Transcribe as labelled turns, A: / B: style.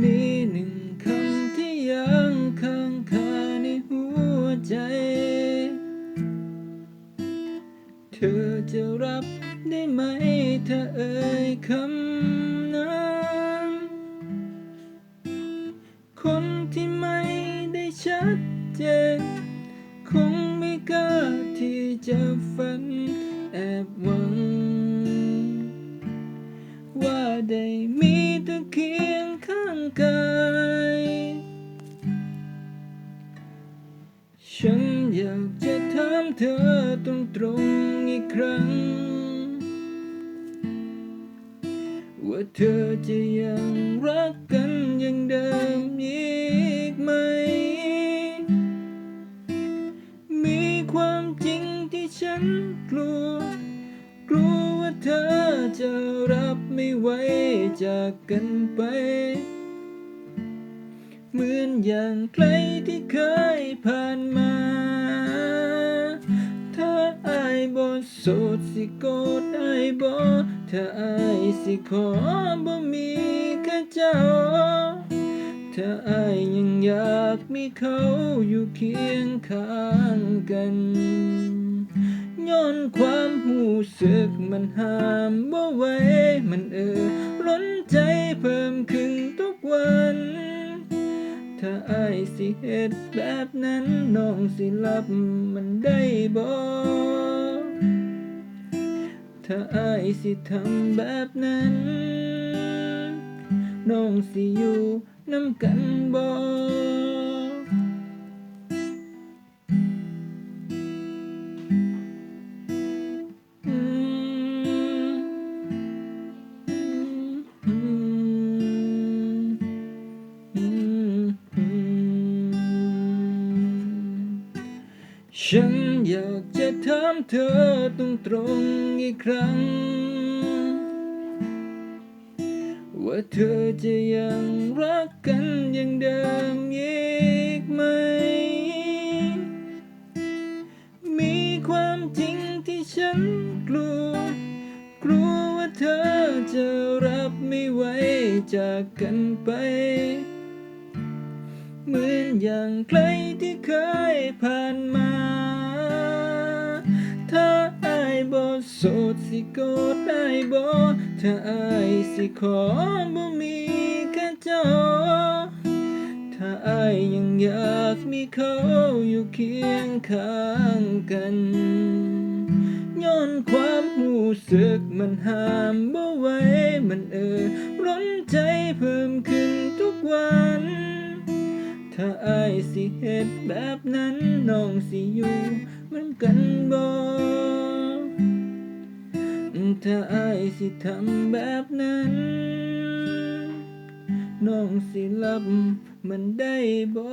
A: มีหนึ่งคำที่ยังค้างคาในหัวใจ เธอจะรับได้ไหมถ้าเอ่ยคำนั้น คนที่ไม่ได้ชัดเจน คงไม่กล้าที่จะฝันแอบหวัง เธอตรงตรงอีกครั้ง ว่าเธอจะยังรักกันอย่างเดิมอีกไหม มีความจริงที่ฉันกลัว กลัวว่าเธอจะรับไม่ไหวจากกันไปเหมือนอย่างใครที่เคยผ่าน สดสิโกดอายบ่ถ้าอายสิขอบ่มีแค่เจ้า ถ้าอายยังอยากมีเขาอยู่เคียงข้างกันย้อนความหูสึกมันห้ามบ่ไหวมันเออล้นใจเพิ่มขึ้นทุกวัน ถ้าอายสิเฮ็ดแบบนั้นน้องสิรับมันได้บ่ ถ้าอายสิทำแบบนั้น น้องสิอยู่น้ำกันบ่ ฉันอยากจะถามเธอตรงตรงๆอีกครั้ง ว่าเธอจะยังรักกันอย่างเดิมอีกไหม มีความจริงที่ฉันกลัว กลัวว่าเธอจะรับไม่ไหวจากกันไป เหมือนอย่างใครที่เคยผ่านมา ถ้าอายบ่โสดสิโกดได้บ่ถ้าอายสิขอบ่มีแค่เจ้า ถ้าอายยังอยากมีเขาอยู่เคียงข้างกันย้อนความหูสึกมันห้ามบ่ไหวมันเออร้อนใจเพิ่มขึ้นทุกวัน ถ้าอายสิเหตุแบบนั้นน้องสิอยู่เหมือนกันบ่ถ้าอายสิทำแบบนั้น น้องสิรับมันได้บ่